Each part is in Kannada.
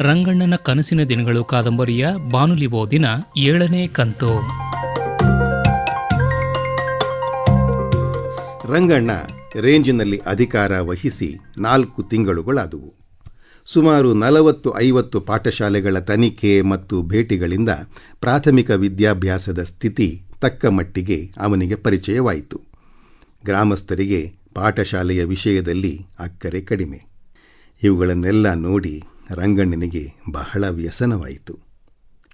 ರಂಗಣ್ಣನ ಕನಸಿನ ದಿನಗಳು ಕಾದಂಬರಿಯ ಬಾನುಲಿ ಓದಿನ ಏಳನೇ ಕಂತು. ರಂಗಣ್ಣ ರೇಂಜಿನಲ್ಲಿ ಅಧಿಕಾರ ವಹಿಸಿ ನಾಲ್ಕು ತಿಂಗಳುಗಳಾದುವು. ಸುಮಾರು ನಲವತ್ತು ಐವತ್ತು ಪಾಠಶಾಲೆಗಳ ತನಿಖೆ ಮತ್ತು ಭೇಟಿಗಳಿಂದ ಪ್ರಾಥಮಿಕ ವಿದ್ಯಾಭ್ಯಾಸದ ಸ್ಥಿತಿ ತಕ್ಕ ಮಟ್ಟಿಗೆ ಅವನಿಗೆ ಪರಿಚಯವಾಯಿತು. ಗ್ರಾಮಸ್ಥರಿಗೆ ಪಾಠಶಾಲೆಯ ವಿಷಯದಲ್ಲಿ ಅಕ್ಕರೆ ಕಡಿಮೆ. ಇವುಗಳನ್ನೆಲ್ಲ ನೋಡಿ ರಂಗಣ್ಣನಿಗೆ ಬಹಳ ವ್ಯಸನವಾಯಿತು.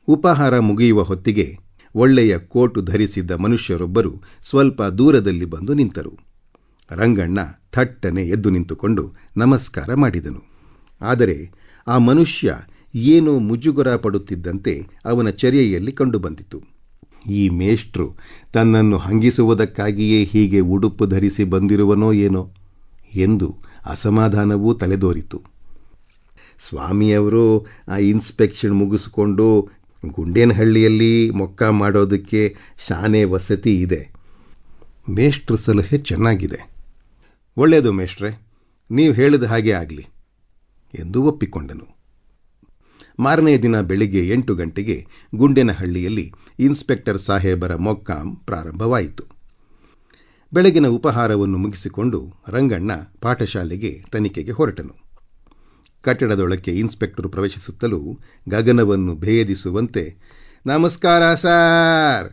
ಉಪಹಾರ ಮುಗಿಯುವ ಹೊತ್ತಿಗೆ ಒಳ್ಳೆಯ ಕೋಟು ಧರಿಸಿದ್ದ ಮನುಷ್ಯರೊಬ್ಬರು ಸ್ವಲ್ಪ ದೂರದಲ್ಲಿ ಬಂದು ನಿಂತರು. ರಂಗಣ್ಣ ಥಟ್ಟನೆ ಎದ್ದು ನಿಂತುಕೊಂಡು ನಮಸ್ಕಾರ ಮಾಡಿದನು. ಆದರೆ ಆ ಮನುಷ್ಯ ಏನೋ ಮುಜುಗರ ಪಡುತ್ತಿದ್ದಂತೆ ಅವನ ಚರ್ಯೆಯಲ್ಲಿ ಕಂಡುಬಂದಿತು ಈ ಮೇಷ್ಟ್ರು ತನ್ನನ್ನು ಹಂಗಿಸುವುದಕ್ಕಾಗಿಯೇ ಹೀಗೆ ಉಡುಪು ಧರಿಸಿ ಬಂದಿರುವನೋ ಏನೋ ಎಂದು ಅಸಮಾಧಾನವೂ ತಲೆದೋರಿತು. ಸ್ವಾಮಿಯವರು ಆ ಇನ್ಸ್ಪೆಕ್ಷನ್ ಮುಗಿಸ್ಕೊಂಡು ಗುಂಡೇನಹಳ್ಳಿಯಲ್ಲಿ ಮೊಕ್ಕ ಮಾಡೋದಕ್ಕೆ ಶಾನೆ ವಸತಿ ಇದೆ. ಮೇಷ್ಟ್ರ ಸಲಹೆ ಚೆನ್ನಾಗಿದೆ. ಒಳ್ಳೆಯದು ಮೇಷ್ಟ್ರೆ, ನೀವು ಹೇಳಿದ ಹಾಗೆ ಆಗಲಿ ಎಂದು ಒಪ್ಪಿಕೊಂಡನು. ಮಾರನೇ ದಿನ ಬೆಳಿಗ್ಗೆ ಎಂಟು ಗಂಟೆಗೆ ಗುಂಡೇನಹಳ್ಳಿಯಲ್ಲಿ ಇನ್ಸ್ಪೆಕ್ಟರ್ ಸಾಹೇಬರ ಮೊಕ್ಕಾಂ ಪ್ರಾರಂಭವಾಯಿತು. ಬೆಳಗಿನ ಉಪಹಾರವನ್ನು ಮುಗಿಸಿಕೊಂಡು ರಂಗಣ್ಣ ಪಾಠಶಾಲೆಗೆ ತನಿಖೆಗೆ ಹೊರಟನು. ಕಟ್ಟಡದೊಳಕ್ಕೆ ಇನ್ಸ್ಪೆಕ್ಟರ್ ಪ್ರವೇಶಿಸುತ್ತಲೂ ಗಗನವನ್ನು ಭೇದಿಸುವಂತೆ, ನಮಸ್ಕಾರ ಸಾರ್!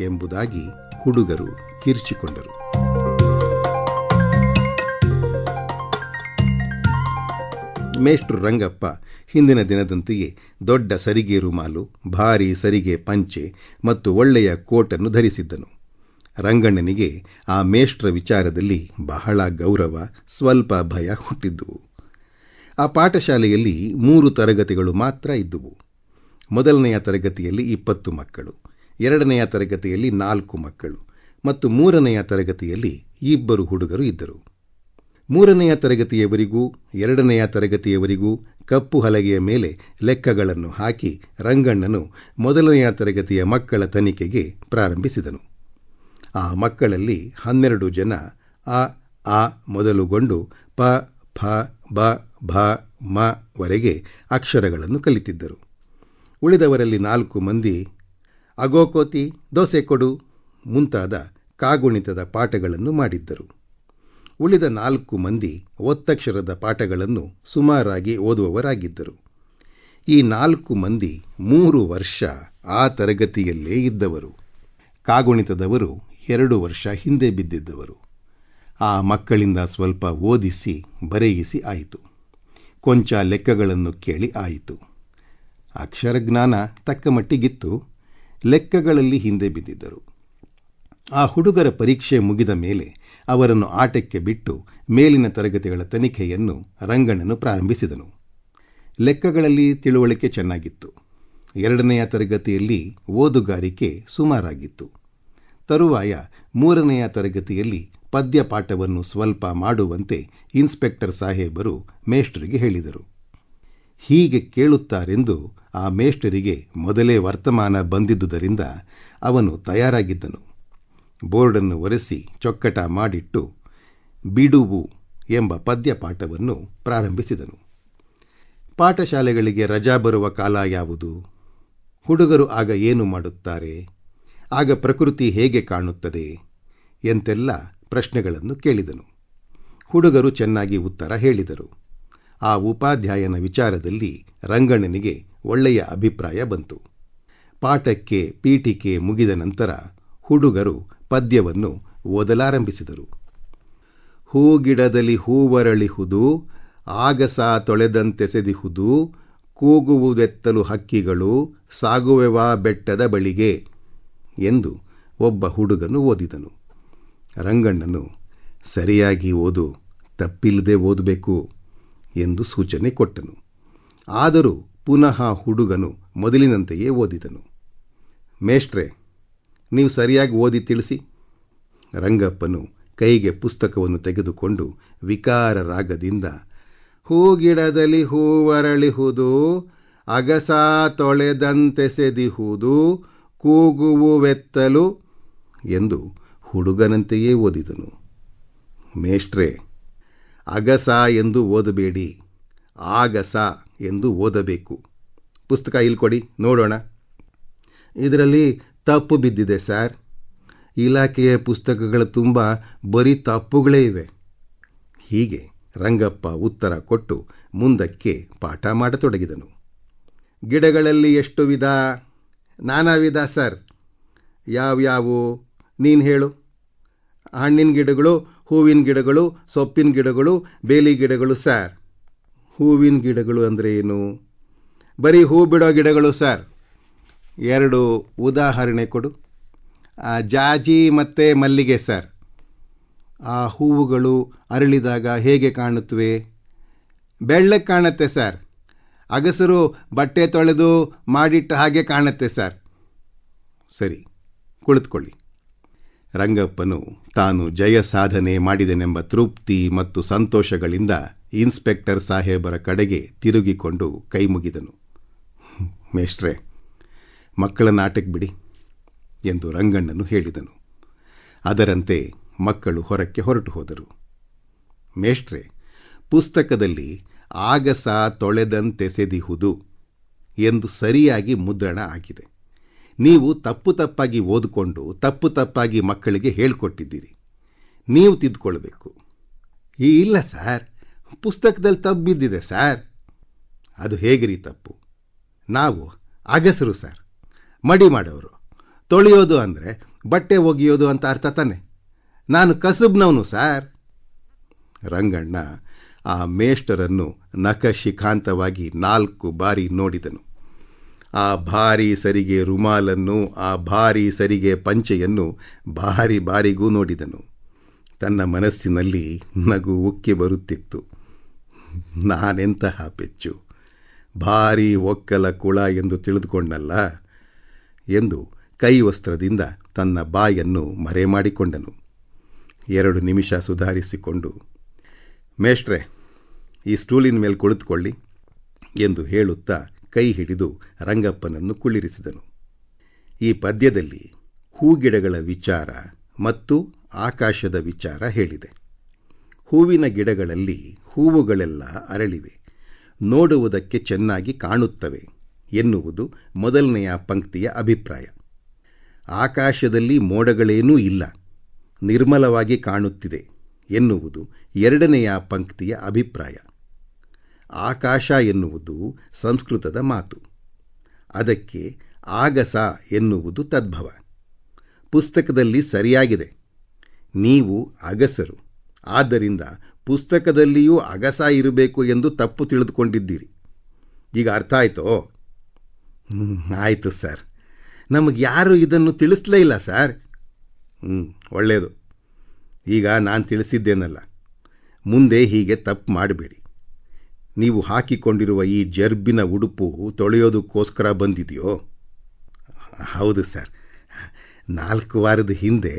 ಎಂಬುದಾಗಿ ಹುಡುಗರು ಕಿರ್ಚಿಕೊಂಡರು. ಮೇಷ್ಟ್ರು ರಂಗಪ್ಪ, ಹಿಂದಿನ ದಿನದಂತೆಯೇ ದೊಡ್ಡ ಸರಿಗೆ ರುಮಾಲು ಭಾರೀ ಸರಿಗೆ ಪಂಚೆ ಮತ್ತು ಒಳ್ಳೆಯ ಕೋಟನ್ನು ಧರಿಸಿದ್ದನು. ರಂಗಣ್ಣನಿಗೆ ಆ ಮೇಷ್ಟ್ರ ವಿಚಾರದಲ್ಲಿ ಬಹಳ ಗೌರವ, ಸ್ವಲ್ಪ ಭಯ ಹುಟ್ಟಿದ್ದುವು ಆ ಪಾಠಶಾಲೆಯಲ್ಲಿ ಮೂರು ತರಗತಿಗಳು ಮಾತ್ರ ಇದ್ದುವು. ಮೊದಲನೆಯ ತರಗತಿಯಲ್ಲಿ ಇಪ್ಪತ್ತು ಮಕ್ಕಳು, ಎರಡನೆಯ ತರಗತಿಯಲ್ಲಿ ನಾಲ್ಕು ಮಕ್ಕಳು ಮತ್ತು ಮೂರನೆಯ ತರಗತಿಯಲ್ಲಿ ಇಬ್ಬರು ಹುಡುಗರು ಇದ್ದರು. ಮೂರನೆಯ ತರಗತಿಯವರಿಗೂ, ಎರಡನೆಯ ತರಗತಿಯವರಿಗೂ ಕಪ್ಪು ಹಲಗೆಯ ಮೇಲೆ ಲೆಕ್ಕಗಳನ್ನು ಹಾಕಿ ರಂಗಣ್ಣನು ಮೊದಲನೆಯ ತರಗತಿಯ ಮಕ್ಕಳ ತನಿಖೆಗೆ ಪ್ರಾರಂಭಿಸಿದನು. ಆ ಮಕ್ಕಳಲ್ಲಿ ಹನ್ನೆರಡು ಜನ ಅ, ಆ ಮೊದಲುಗೊಂಡು ಪ, ಫ, ಬ ಭ, ಮ ವರೆಗೆ ಅಕ್ಷರಗಳನ್ನು ಕಲಿತಿದ್ದರು. ಉಳಿದವರಲ್ಲಿ ನಾಲ್ಕು ಮಂದಿ ಅಗೋಕೋತಿ ದೋಸೆ ಕೊಡು ಮುಂತಾದ ಕಾಗುಣಿತದ ಪಾಠಗಳನ್ನು ಮಾಡಿದ್ದರು. ಉಳಿದ ನಾಲ್ಕು ಮಂದಿ ಒತ್ತಕ್ಷರದ ಪಾಠಗಳನ್ನು ಸುಮಾರಾಗಿ ಓದುವವರಾಗಿದ್ದರು. ಈ ನಾಲ್ಕು ಮಂದಿ ಮೂರು ವರ್ಷ ಆ ತರಗತಿಯಲ್ಲೇ ಇದ್ದವರು. ಕಾಗುಣಿತದವರು ಎರಡು ವರ್ಷ ಹಿಂದೆ ಬಿದ್ದಿದ್ದವರು. ಆ ಮಕ್ಕಳಿಂದ ಸ್ವಲ್ಪ ಓದಿಸಿ, ಬರೆಯಿಸಿ ಆಯಿತು. ಕೊಂಚ ಲೆಕ್ಕಗಳನ್ನು ಕೇಳಿ ಆಯಿತು. ಅಕ್ಷರಜ್ಞಾನ ತಕ್ಕ ಮಟ್ಟಿಗಿತ್ತು. ಲೆಕ್ಕಗಳಲ್ಲಿ ಹಿಂದೆ ಬಿದ್ದಿದ್ದರು. ಆ ಹುಡುಗರ ಪರೀಕ್ಷೆ ಮುಗಿದ ಮೇಲೆ ಅವರನ್ನು ಆಟಕ್ಕೆ ಬಿಟ್ಟು ಮೇಲಿನ ತರಗತಿಗಳ ತನಿಖೆಯನ್ನು ರಂಗಣ್ಣನು ಪ್ರಾರಂಭಿಸಿದನು. ಲೆಕ್ಕಗಳಲ್ಲಿ ತಿಳುವಳಿಕೆ ಚೆನ್ನಾಗಿತ್ತು. ಎರಡನೆಯ ತರಗತಿಯಲ್ಲಿ ಓದುಗಾರಿಕೆ ಸುಮಾರಾಗಿತ್ತು. ತರುವಾಯ ಮೂರನೆಯ ತರಗತಿಯಲ್ಲಿ ಪದ್ಯ ಪಾಠವನ್ನು ಸ್ವಲ್ಪ ಮಾಡುವಂತೆ ಇನ್ಸ್ಪೆಕ್ಟರ್ ಸಾಹೇಬರು ಮೇಷ್ಟರಿಗೆ ಹೇಳಿದರು. ಹೀಗೆ ಕೇಳುತ್ತಾರೆಂದು ಆ ಮೇಷ್ಟರಿಗೆ ಮೊದಲೇ ವರ್ತಮಾನ ಬಂದಿದ್ದುದರಿಂದ ಅವನು ತಯಾರಾಗಿದ್ದನು. ಬೋರ್ಡನ್ನು ಒರೆಸಿ ಚೊಕ್ಕಟ ಮಾಡಿಟ್ಟು, ಬಿಡುವು ಎಂಬ ಪದ್ಯ ಪಾಠವನ್ನು ಪ್ರಾರಂಭಿಸಿದನು. ಪಾಠಶಾಲೆಗಳಿಗೆ ರಜಾ ಬರುವ ಕಾಲ ಯಾವುದು? ಹುಡುಗರು ಆಗ ಏನು ಮಾಡುತ್ತಾರೆ? ಆಗ ಪ್ರಕೃತಿ ಹೇಗೆ ಕಾಣುತ್ತದೆ? ಎಂತೆಲ್ಲ ಪ್ರಶ್ನೆಗಳನ್ನು ಕೇಳಿದನು. ಹುಡುಗರು ಚೆನ್ನಾಗಿ ಉತ್ತರ ಹೇಳಿದರು. ಆ ಉಪಾಧ್ಯಾಯನ ವಿಚಾರದಲ್ಲಿ ರಂಗಣ್ಣನಿಗೆ ಒಳ್ಳೆಯ ಅಭಿಪ್ರಾಯ ಬಂತು. ಪಾಠಕ್ಕೆ ಪೀಠಿಕೆ ಮುಗಿದ ನಂತರ ಹುಡುಗರು ಪದ್ಯವನ್ನು ಓದಲಾರಂಭಿಸಿದರು. ಹೂಗಿಡದಲ್ಲಿ ಹೂವರಳಿಹುದು ಆಗಸ ತೊಳೆದಂತೆಸೆದಿಹುದು ಕೂಗುವುದೆತ್ತಲು ಹಕ್ಕಿಗಳು, ಸಾಗುವೆವಾ ಬೆಟ್ಟದ ಬಳಿಗೆ ಎಂದು ಒಬ್ಬ ಹುಡುಗನು ಓದಿದನು. ರಂಗಣ್ಣನು ಸರಿಯಾಗಿ ಓದು, ತಪ್ಪಿಲ್ಲದೆ ಓದಬೇಕು ಎಂದು ಸೂಚನೆ ಕೊಟ್ಟನು. ಆದರೂ ಪುನಃ ಹುಡುಗನು ಮೊದಲಿನಂತೆಯೇ ಓದಿದನು. ಮೇಷ್ಟ್ರೆ, ನೀವು ಸರಿಯಾಗಿ ಓದಿ ತಿಳಿಸಿ. ರಂಗಪ್ಪನು ಕೈಗೆ ಪುಸ್ತಕವನ್ನು ತೆಗೆದುಕೊಂಡು ವಿಕಾರ ರಾಗದಿಂದ ಹೂಗಿಡದಲ್ಲಿ ಹೂವರಳಿಹುದು ಅಗಸ ತೊಳೆದಂತೆಸೆದಿಹುದು ಕೂಗುವುವೆತ್ತಲು ಎಂದು ಹುಡುಗನಂತೆಯೇ ಓದಿದನು. ಮೇಷ್ಟ್ರೆ, ಅಗಸ ಎಂದು ಓದಬೇಡಿ. ಆಗಸ ಎಂದು ಓದಬೇಕು. ಪುಸ್ತಕ ಇಲ್ಲಿ ಕೊಡಿ, ನೋಡೋಣ. ಇದರಲ್ಲಿ ತಪ್ಪು ಬಿದ್ದಿದೆ ಸರ್. ಇಲಾಖೆಯ ಪುಸ್ತಕಗಳು ತುಂಬ ಬರೀ ತಪ್ಪುಗಳೇ ಇವೆ. ಹೀಗೆ ರಂಗಪ್ಪ ಉತ್ತರ ಕೊಟ್ಟು ಮುಂದಕ್ಕೆ ಪಾಠ ಮಾಡತೊಡಗಿದನು. ಗಿಡಗಳಲ್ಲಿ ಎಷ್ಟು ವಿಧ? ನಾನಾ ವಿಧ ಸರ್. ಯಾವ್ಯಾವು? ನೀನು ಹೇಳು. ಹಣ್ಣಿನ ಗಿಡಗಳು ಹೂವಿನ ಗಿಡಗಳು ಸೊಪ್ಪಿನ ಗಿಡಗಳು ಬೇಲಿ ಗಿಡಗಳು ಸರ್ ಹೂವಿನ ಗಿಡಗಳು ಅಂದರೆ ಏನು? ಬರೀ ಹೂ ಬಿಡೋ ಗಿಡಗಳು ಸರ್ ಎರಡು ಉದಾಹರಣೆ ಕೊಡು. ಆ, ಜಾಜಿ ಮತ್ತು ಮಲ್ಲಿಗೆ ಸರ್ ಆ ಹೂವುಗಳು ಅರಳಿದಾಗ ಹೇಗೆ ಕಾಣುತ್ತವೆ? ಬೆಳ್ಳಕ್ಕೆ ಕಾಣುತ್ತೆ ಸರ್ ಅಗಸರು ಬಟ್ಟೆ ತೊಳೆದು ಮಾಡಿಟ್ಟ ಹಾಗೆ ಕಾಣುತ್ತೆ ಸರ್ ಸರಿ ಕುಳಿತುಕೊಳ್ಳಿ. ರಂಗಪ್ಪನು ತಾನು ಜಯ ಸಾಧನೆ ಮಾಡಿದನೆಂಬ ತೃಪ್ತಿ ಮತ್ತು ಸಂತೋಷಗಳಿಂದ ಇನ್ಸ್ಪೆಕ್ಟರ್ ಸಾಹೇಬರ ಕಡೆಗೆ ತಿರುಗಿಕೊಂಡು ಕೈ ಮುಗಿದನು. ಮೇಷ್ಟ್ರೆ, ಮಕ್ಕಳ ನಾಟಕ ಬಿಡಿ ಎಂದು ರಂಗಣ್ಣನು ಹೇಳಿದನು. ಅದರಂತೆ ಮಕ್ಕಳು ಹೊರಕ್ಕೆ ಹೊರಟು ಹೋದರು. ಮೇಷ್ಟ್ರೆ, ಪುಸ್ತಕದಲ್ಲಿ ಆಗಸ ತೊಳೆದಂತೆಸೆದಿಹುದು ಎಂದು ಸರಿಯಾಗಿ ಮುದ್ರಣ ಆಗಿದೆ. ನೀವು ತಪ್ಪು ತಪ್ಪಾಗಿ ಓದಿಕೊಂಡು, ತಪ್ಪು ತಪ್ಪಾಗಿ ಮಕ್ಕಳಿಗೆ ಹೇಳ್ಕೊಟ್ಟಿದ್ದೀರಿ. ನೀವು ತಿದ್ದುಕೊಳ್ಬೇಕು ಈ ಇಲ್ಲ ಸರ್, ಪುಸ್ತಕದಲ್ಲಿ ತಪ್ಪು ಬಿದ್ದಿದೆ ಸರ್. ಅದು ಹೇಗಿರಿ ತಪ್ಪು? ನಾವು ಅಗಸರು ಸರ್. ಮಡಿ ಮಾಡೋರು. ತೊಳೆಯೋದು ಅಂದರೆ ಬಟ್ಟೆ ಒಗೆಯೋದು ಅಂತ ಅರ್ಥ ತಾನೆ? ನಾನು ಕಸುಬ್ನವನು ಸರ್. ರಂಗಣ್ಣ ಆ ಮೇಷ್ಟರನ್ನು ನಖಶಿಖಾಂತವಾಗಿ ನಾಲ್ಕು ಬಾರಿ ನೋಡಿದನು. ಆ ಭಾರಿ ಸರಿಗೆ ರುಮಾಲನ್ನು, ಆ ಭಾರಿ ಸರಿಗೆ ಪಂಚೆಯನ್ನು ಭಾರಿ ಬಾರಿಗೂ ನೋಡಿದನು. ತನ್ನ ಮನಸ್ಸಿನಲ್ಲಿ ನಗು ಉಕ್ಕಿ ಬರುತ್ತಿತ್ತು. ನಾನೆಂತಹ ಪೆಚ್ಚು ಭಾರಿ ಒಕ್ಕಲ ಕುಳ ಎಂದು ತಿಳಿದುಕೊಂಡಲ್ಲ ಎಂದು ಕೈವಸ್ತ್ರದಿಂದ ತನ್ನ ಬಾಯನ್ನು ಮರೆಮಾಡಿಕೊಂಡನು ಎರಡು ನಿಮಿಷ ಸುಧಾರಿಸಿಕೊಂಡು, ಮೇಷ್ಟ್ರೆ, ಈ ಸ್ಟೂಲಿನ ಮೇಲೆ ಕುಳಿತುಕೊಳ್ಳಿ ಎಂದು ಹೇಳುತ್ತಾ ಕೈ ಹಿಡಿದು ರಂಗಪ್ಪನನ್ನು ಕುಳ್ಳಿರಿಸಿದನು. ಈ ಪದ್ಯದಲ್ಲಿ ಹೂಗಿಡಗಳ ವಿಚಾರ ಮತ್ತು ಆಕಾಶದ ವಿಚಾರ ಹೇಳಿದೆ. ಹೂವಿನ ಗಿಡಗಳಲ್ಲಿ ಹೂವುಗಳೆಲ್ಲ ಅರಳಿವೆ. ನೋಡುವುದಕ್ಕೆ ಚೆನ್ನಾಗಿ ಕಾಣುತ್ತವೆ ಎನ್ನುವುದು ಮೊದಲನೆಯ ಪಂಕ್ತಿಯ ಅಭಿಪ್ರಾಯ. ಆಕಾಶದಲ್ಲಿ ಮೋಡಗಳೇನೂ ಇಲ್ಲ, ನಿರ್ಮಲವಾಗಿ ಕಾಣುತ್ತಿದೆ ಎನ್ನುವುದು ಎರಡನೆಯ ಪಂಕ್ತಿಯ ಅಭಿಪ್ರಾಯ. ಆಕಾಶ ಎನ್ನುವುದು ಸಂಸ್ಕೃತದ ಮಾತು. ಅದಕ್ಕೆ ಆಗಸ ಎನ್ನುವುದು ತದ್ಭವ. ಪುಸ್ತಕದಲ್ಲಿ ಸರಿಯಾಗಿದೆ. ನೀವು ಅಗಸರು. ಆದ್ದರಿಂದ ಪುಸ್ತಕದಲ್ಲಿಯೂ ಅಗಸ ಇರಬೇಕು ಎಂದು ತಪ್ಪು ತಿಳಿದುಕೊಂಡಿದ್ದೀರಿ. ಈಗ ಅರ್ಥ ಆಯಿತೋ? ಆಯಿತು ಸರ್. ನಮಗೆ ಯಾರು ಇದನ್ನು ತಿಳಿಸ್ಲೇ ಇಲ್ಲ ಸರ್. ಹ್ಞೂ ಒಳ್ಳೆಯದು ಈಗ ನಾನು ತಿಳಿಸಿದ್ದೇನಲ್ಲ. ಮುಂದೆ ಹೀಗೆ ತಪ್ಪು ಮಾಡಬೇಡಿ. ನೀವು ಹಾಕಿಕೊಂಡಿರುವ ಈ ಜರ್ಬಿನ ಉಡುಪು ತೊಳೆಯೋದಕ್ಕೋಸ್ಕರ ಬಂದಿದೆಯೋ? ಹೌದು ಸರ್. ನಾಲ್ಕು ವಾರದ ಹಿಂದೆ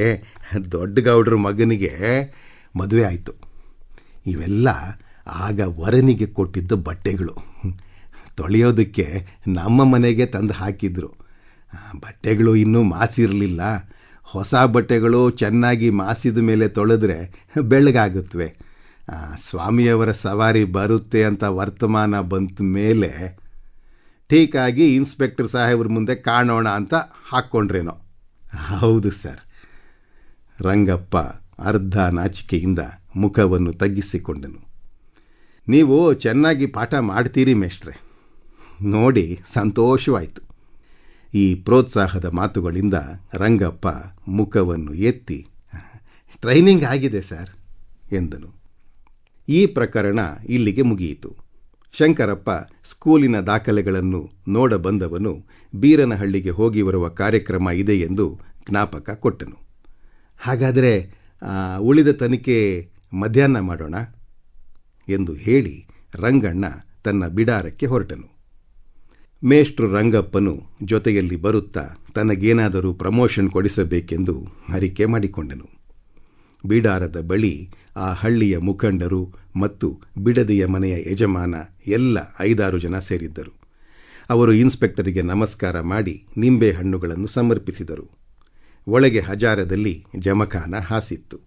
ದೊಡ್ಡ ಗೌಡ್ರ ಮಗನಿಗೆ ಮದುವೆ ಆಯಿತು. ಇವೆಲ್ಲ ಆಗ ವರನಿಗೆ ಕೊಟ್ಟಿದ್ದ ಬಟ್ಟೆಗಳು. ತೊಳೆಯೋದಕ್ಕೆ ನಮ್ಮ ಮನೆಗೆ ತಂದು ಹಾಕಿದ್ರು. ಬಟ್ಟೆಗಳು ಇನ್ನೂ ಮಾಸಿರಲಿಲ್ಲ. ಹೊಸ ಬಟ್ಟೆಗಳು ಚೆನ್ನಾಗಿ ಮಾಸಿದ ಮೇಲೆ ತೊಳೆದ್ರೆ ಬೆಳ್ಳಗಾಗುತ್ತವೆ ಆ, ಸ್ವಾಮಿಯವರ ಸವಾರಿ ಬರುತ್ತೆ ಅಂತ ವರ್ತಮಾನ ಬಂತ ಮೇಲೆ ಠೀಕಾಗಿ ಇನ್ಸ್ಪೆಕ್ಟರ್ ಸಾಹೇಬ್ರ ಮುಂದೆ ಕಾಣೋಣ ಅಂತ ಹಾಕ್ಕೊಂಡ್ರೇನೋ. ಹೌದು ಸರ್. ರಂಗಪ್ಪ ಅರ್ಧ ನಾಚಿಕೆಯಿಂದ ಮುಖವನ್ನು ತಗ್ಗಿಸಿಕೊಂಡನು. ನೀವು ಚೆನ್ನಾಗಿ ಪಾಠ ಮಾಡ್ತೀರಿ ಮೇಷ್ಟ್ರೆ. ನೋಡಿ ಸಂತೋಷವಾಯಿತು. ಈ ಪ್ರೋತ್ಸಾಹದ ಮಾತುಗಳಿಂದ ರಂಗಪ್ಪ ಮುಖವನ್ನು ಎತ್ತಿ, ಟ್ರೈನಿಂಗ್ ಆಗಿದೆ ಸರ್, ಎಂದನು. ಈ ಪ್ರಕರಣ ಇಲ್ಲಿಗೆ ಮುಗಿಯಿತು. ಶಂಕರಪ್ಪ ಸ್ಕೂಲಿನ ದಾಖಲೆಗಳನ್ನು ನೋಡಬಂದವನು ಬೀರನಹಳ್ಳಿಗೆ ಹೋಗಿ ಬರುವ ಕಾರ್ಯಕ್ರಮ ಇದೆ ಎಂದು ಜ್ಞಾಪಕ ಕೊಟ್ಟನು. ಹಾಗಾದರೆ ಉಳಿದ ತನಿಖೆ ಮಧ್ಯಾಹ್ನ ಮಾಡೋಣ ಎಂದು ಹೇಳಿ ರಂಗಣ್ಣ ತನ್ನ ಬಿಡಾರಕ್ಕೆ ಹೊರಟನು. ಮೇಷ್ಟ್ರು ರಂಗಪ್ಪನು ಜೊತೆಯಲ್ಲಿ ಬರುತ್ತಾ ತನಗೇನಾದರೂ ಪ್ರಮೋಷನ್ ಕೊಡಿಸಬೇಕೆಂದು ಹರಿಕೆ ಮಾಡಿಕೊಂಡನು. ಬಿಡಾರದ ಬಳಿ ಆ ಹಳ್ಳಿಯ ಮುಖಂಡರು ಮತ್ತು ಬಿಡದಿಯ ಮನೆಯ ಯಜಮಾನ ಎಲ್ಲ ಐದಾರು ಜನ ಸೇರಿದ್ದರು. ಅವರು ಇನ್ಸ್ಪೆಕ್ಟರಿಗೆ ನಮಸ್ಕಾರ ಮಾಡಿ ನಿಂಬೆ ಹಣ್ಣುಗಳನ್ನು ಸಮರ್ಪಿಸಿದರು. ಒಳಗೆ ಹಜಾರದಲ್ಲಿ ಜಮಖಾನ ಹಾಸಿತ್ತು.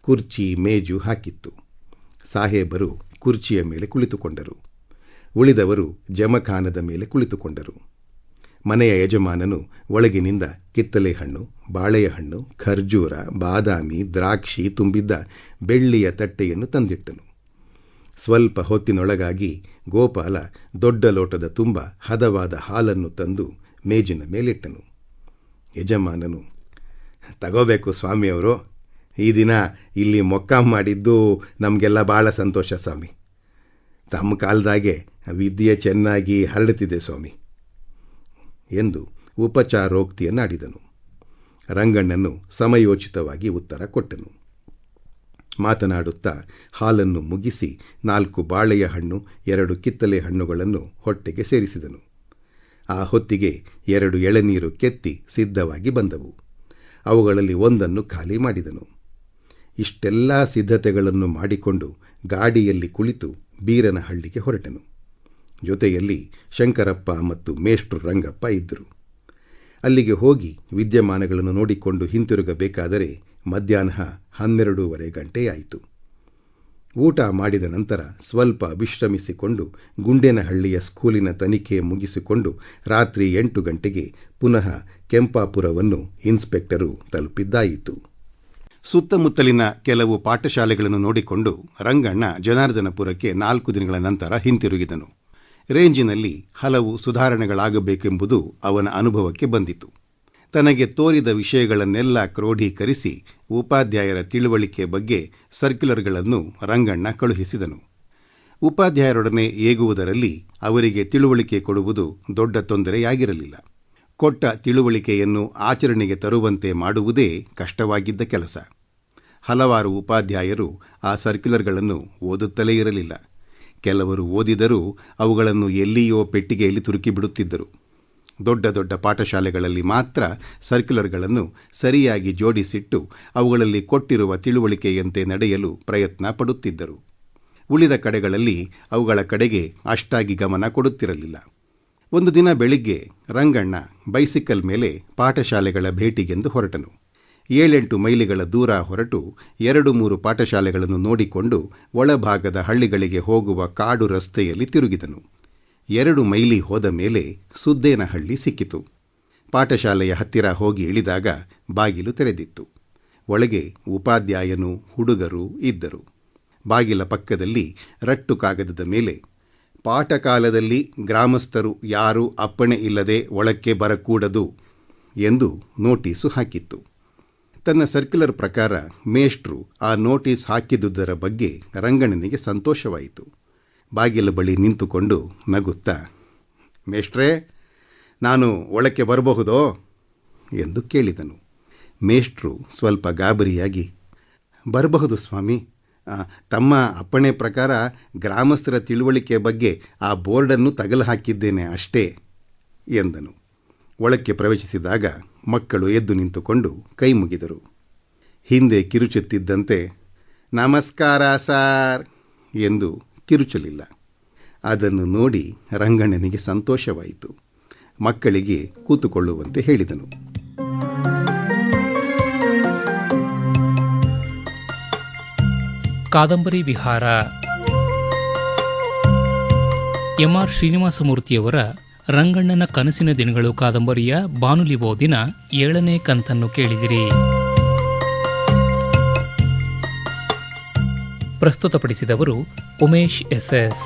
ಕುರ್ಚಿ, ಮೇಜು ಹಾಕಿತ್ತು. ಸಾಹೇಬರು ಕುರ್ಚಿಯ ಮೇಲೆ ಕುಳಿತುಕೊಂಡರು. ಉಳಿದವರು ಜಮಖಾನದ ಮೇಲೆ ಕುಳಿತುಕೊಂಡರು. ಮನೆಯ ಯಜಮಾನನು ಒಳಗಿನಿಂದ ಕಿತ್ತಲೆ ಹಣ್ಣು, ಬಾಳೆಯ ಹಣ್ಣು, ಖರ್ಜೂರ, ಬಾದಾಮಿ, ದ್ರಾಕ್ಷಿ ತುಂಬಿದ್ದ ಬೆಳ್ಳಿಯ ತಟ್ಟೆಯನ್ನು ತಂದಿಟ್ಟನು. ಸ್ವಲ್ಪ ಹೊತ್ತಿನೊಳಗಾಗಿ ಗೋಪಾಲ ದೊಡ್ಡ ಲೋಟದ ತುಂಬ ಹದವಾದ ಹಾಲನ್ನು ತಂದು ಮೇಜಿನ ಮೇಲಿಟ್ಟನು. ಯಜಮಾನನು, ತಗೋಬೇಕು ಸ್ವಾಮಿಯವರು ಈ ದಿನ ಇಲ್ಲಿ ಮೊಕ್ಕಾಂ ಮಾಡಿದ್ದು ನಮಗೆಲ್ಲ ಭಾಳ ಸಂತೋಷ ಸ್ವಾಮಿ. ತಮ್ಮ ಕಾಲದಾಗೆ ವಿದ್ಯೆ ಚೆನ್ನಾಗಿ ಹರಡುತ್ತಿದೆ ಸ್ವಾಮಿ. ಎಂದು ಉಪಚಾರೋಕ್ತಿಯನ್ನಾಡಿದನು. ರಂಗಣ್ಣನು ಸಮಯೋಚಿತವಾಗಿ ಉತ್ತರ ಕೊಟ್ಟನು. ಮಾತನಾಡುತ್ತಾ ಹಾಲನ್ನು ಮುಗಿಸಿ ನಾಲ್ಕು ಬಾಳೆಯ ಹಣ್ಣು, ಎರಡು ಕಿತ್ತಲೆ ಹಣ್ಣುಗಳನ್ನು ಹೊಟ್ಟೆಗೆ ಸೇರಿಸಿದನು. ಆ ಹೊತ್ತಿಗೆ ಎರಡು ಎಳನೀರು ಕೆತ್ತಿ ಸಿದ್ಧವಾಗಿ ಬಂದವು. ಅವುಗಳಲ್ಲಿ ಒಂದನ್ನು ಖಾಲಿ ಮಾಡಿದನು. ಇಷ್ಟೆಲ್ಲ ಸಿದ್ಧತೆಗಳನ್ನು ಮಾಡಿಕೊಂಡು ಗಾಡಿಯಲ್ಲಿ ಕುಳಿತು ಬೀರನಹಳ್ಳಿಗೆ ಹೊರಟನು. ಜೊತೆಯಲ್ಲಿ ಶಂಕರಪ್ಪ ಮತ್ತು ಮೇಷ್ಟ್ರು ರಂಗಪ್ಪ ಇದ್ದರು. ಅಲ್ಲಿಗೆ ಹೋಗಿ ವಿದ್ಯಮಾನಗಳನ್ನು ನೋಡಿಕೊಂಡು ಹಿಂತಿರುಗಬೇಕಾದರೆ ಮಧ್ಯಾಹ್ನ ಹನ್ನೆರಡೂವರೆ ಗಂಟೆಯಾಯಿತು. ಊಟ ಮಾಡಿದ ನಂತರ ಸ್ವಲ್ಪ ವಿಶ್ರಮಿಸಿಕೊಂಡು ಗುಂಡೇನಹಳ್ಳಿಯ ಸ್ಕೂಲಿನ ತನಿಖೆ ಮುಗಿಸಿಕೊಂಡು ರಾತ್ರಿ ಎಂಟು ಗಂಟೆಗೆ ಪುನಃ ಕೆಂಪಾಪುರವನ್ನು ಇನ್ಸ್ಪೆಕ್ಟರು ತಲುಪಿದ್ದಾಯಿತು. ಸುತ್ತಮುತ್ತಲಿನ ಕೆಲವು ಪಾಠಶಾಲೆಗಳನ್ನು ನೋಡಿಕೊಂಡು ರಂಗಣ್ಣ ಜನಾರ್ದನಪುರಕ್ಕೆ ನಾಲ್ಕು ದಿನಗಳ ನಂತರ ಹಿಂತಿರುಗಿದನು. ರೇಂಜಿನಲ್ಲಿ ಹಲವು ಸುಧಾರಣೆಗಳಾಗಬೇಕೆಂಬುದು ಅವನ ಅನುಭವಕ್ಕೆ ಬಂದಿತು. ತನಗೆ ತೋರಿದ ವಿಷಯಗಳನ್ನೆಲ್ಲ ಕ್ರೋಢೀಕರಿಸಿ ಉಪಾಧ್ಯಾಯರ ತಿಳುವಳಿಕೆ ಬಗ್ಗೆ ಸರ್ಕ್ಯುಲರ್ಗಳನ್ನು ರಂಗಣ್ಣ ಕಳುಹಿಸಿದನು. ಉಪಾಧ್ಯಾಯರೊಡನೆ ಏಗುವುದರಲ್ಲಿ ಅವರಿಗೆ ತಿಳುವಳಿಕೆ ಕೊಡುವುದು ದೊಡ್ಡ ತೊಂದರೆಯಾಗಿರಲಿಲ್ಲ. ಕೊಟ್ಟ ತಿಳುವಳಿಕೆಯನ್ನು ಆಚರಣೆಗೆ ತರುವಂತೆ ಮಾಡುವುದೇ ಕಷ್ಟವಾಗಿದ್ದ ಕೆಲಸ. ಹಲವಾರು ಉಪಾಧ್ಯಾಯರು ಆ ಸರ್ಕ್ಯುಲರ್ಗಳನ್ನು ಓದುತ್ತಲೇ ಇರಲಿಲ್ಲ. ಕೆಲವರು ಓದಿದರೂ ಅವುಗಳನ್ನು ಎಲ್ಲಿಯೋ ಪೆಟ್ಟಿಗೆಯಲ್ಲಿ ತುರುಕಿಬಿಡುತ್ತಿದ್ದರು. ದೊಡ್ಡ ದೊಡ್ಡ ಪಾಠಶಾಲೆಗಳಲ್ಲಿ ಮಾತ್ರ ಸರ್ಕ್ಯುಲರ್ಗಳನ್ನು ಸರಿಯಾಗಿ ಜೋಡಿಸಿಟ್ಟು ಅವುಗಳಲ್ಲಿ ಕೊಟ್ಟಿರುವ ತಿಳುವಳಿಕೆಯಂತೆ ನಡೆಯಲು ಪ್ರಯತ್ನ ಪಡುತ್ತಿದ್ದರು. ಉಳಿದ ಕಡೆಗಳಲ್ಲಿ ಅವುಗಳ ಕಡೆಗೆ ಅಷ್ಟಾಗಿ ಗಮನ ಕೊಡುತ್ತಿರಲಿಲ್ಲ. ಒಂದು ದಿನ ಬೆಳಿಗ್ಗೆ ರಂಗಣ್ಣ ಬೈಸಿಕಲ್ ಮೇಲೆ ಪಾಠಶಾಲೆಗಳ ಭೇಟಿಗೆಂದು ಹೊರಟನು. ಏಳೆಂಟು ಮೈಲಿಗಳ ದೂರ ಹೊರಟು ಎರಡು ಮೂರು ಪಾಠಶಾಲೆಗಳನ್ನು ನೋಡಿಕೊಂಡು ಒಳಭಾಗದ ಹಳ್ಳಿಗಳಿಗೆ ಹೋಗುವ ಕಾಡು ರಸ್ತೆಯಲ್ಲಿ ತಿರುಗಿದನು. ಎರಡು ಮೈಲಿ ಹೋದ ಮೇಲೆ ಸುದ್ದೇನಹಳ್ಳಿ ಸಿಕ್ಕಿತು. ಪಾಠಶಾಲೆಯ ಹತ್ತಿರ ಹೋಗಿ ಇಳಿದಾಗ ಬಾಗಿಲು ತೆರೆದಿತ್ತು. ಒಳಗೆ ಉಪಾಧ್ಯಾಯನು ಹುಡುಗರು ಇದ್ದರು. ಬಾಗಿಲ ಪಕ್ಕದಲ್ಲಿ ರಟ್ಟು ಕಾಗದದ ಮೇಲೆ, ಪಾಠಕಾಲದಲ್ಲಿ ಗ್ರಾಮಸ್ಥರು ಯಾರೂ ಅಪ್ಪಣೆ ಇಲ್ಲದೆ ಒಳಕ್ಕೆ ಬರಕೂಡದು ಎಂದು ನೋಟೀಸು ಹಾಕಿತ್ತು. ತನ್ನ ಸರ್ಕ್ಯುಲರ್ ಪ್ರಕಾರ ಮೇಷ್ಟ್ರು ಆ ನೋಟಿಸ್ ಹಾಕಿದ್ದುದರ ಬಗ್ಗೆ ರಂಗಣ್ಣನಿಗೆ ಸಂತೋಷವಾಯಿತು. ಬಾಗಿಲ ಬಳಿ ನಿಂತುಕೊಂಡು ನಗುತ್ತಾ, ಮೇಷ್ಟ್ರೇ, ನಾನು ಒಳಕ್ಕೆ ಬರಬಹುದೋ? ಎಂದು ಕೇಳಿದನು. ಮೇಷ್ಟ್ರು ಸ್ವಲ್ಪ ಗಾಬರಿಯಾಗಿ, ಬರಬಹುದು ಸ್ವಾಮಿ. ತಮ್ಮ ಅಪ್ಪಣೆ ಪ್ರಕಾರ ಗ್ರಾಮಸ್ಥರ ತಿಳುವಳಿಕೆ ಬಗ್ಗೆ ಆ ಬೋರ್ಡನ್ನು ತಗಲು ಹಾಕಿದ್ದೇನೆ ಅಷ್ಟೇ, ಎಂದನು. ಒಳಕ್ಕೆ ಪ್ರವೇಶಿಸಿದಾಗ ಮಕ್ಕಳು ಎದ್ದು ನಿಂತುಕೊಂಡು ಕೈ ಮುಗಿದರು. ಹಿಂದೆ ಕಿರುಚುತ್ತಿದ್ದಂತೆ, ನಮಸ್ಕಾರ ಸಾರ್ ಎಂದು ಕಿರುಚಲಿಲ್ಲ. ಅದನ್ನು ನೋಡಿ ರಂಗಣ್ಣನಿಗೆ ಸಂತೋಷವಾಯಿತು. ಮಕ್ಕಳಿಗೆ ಕೂತುಕೊಳ್ಳುವಂತೆ ಹೇಳಿದನು. ಕಾದಂಬರಿ ವಿಹಾರ. ಎಂಆರ್ ಶ್ರೀನಿವಾಸಮೂರ್ತಿಯವರ ರಂಗಣ್ಣನ ಕನಸಿನ ದಿನಗಳು ಕಾದಂಬರಿಯ ಬಾನುಲಿ ಓದಿನ ಏಳನೇ ಕಂತನ್ನು ಕೇಳಿದಿರಿ. ಪ್ರಸ್ತುತಪಡಿಸಿದವರು ಉಮೇಶ್ ಎಸ್ಎಸ್.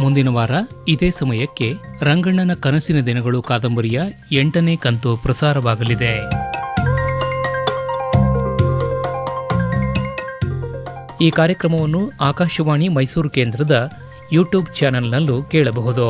ಮುಂದಿನ ವಾರ ಇದೇ ಸಮಯಕ್ಕೆ ರಂಗಣ್ಣನ ಕನಸಿನ ದಿನಗಳು ಕಾದಂಬರಿಯ ಎಂಟನೇ ಕಂತು ಪ್ರಸಾರವಾಗಲಿದೆ. ಈ ಕಾರ್ಯಕ್ರಮವನ್ನು ಆಕಾಶವಾಣಿ ಮೈಸೂರು ಕೇಂದ್ರದ ಯೂಟ್ಯೂಬ್ ಚಾನೆಲ್ನಲ್ಲೂ ಕೇಳಬಹುದು.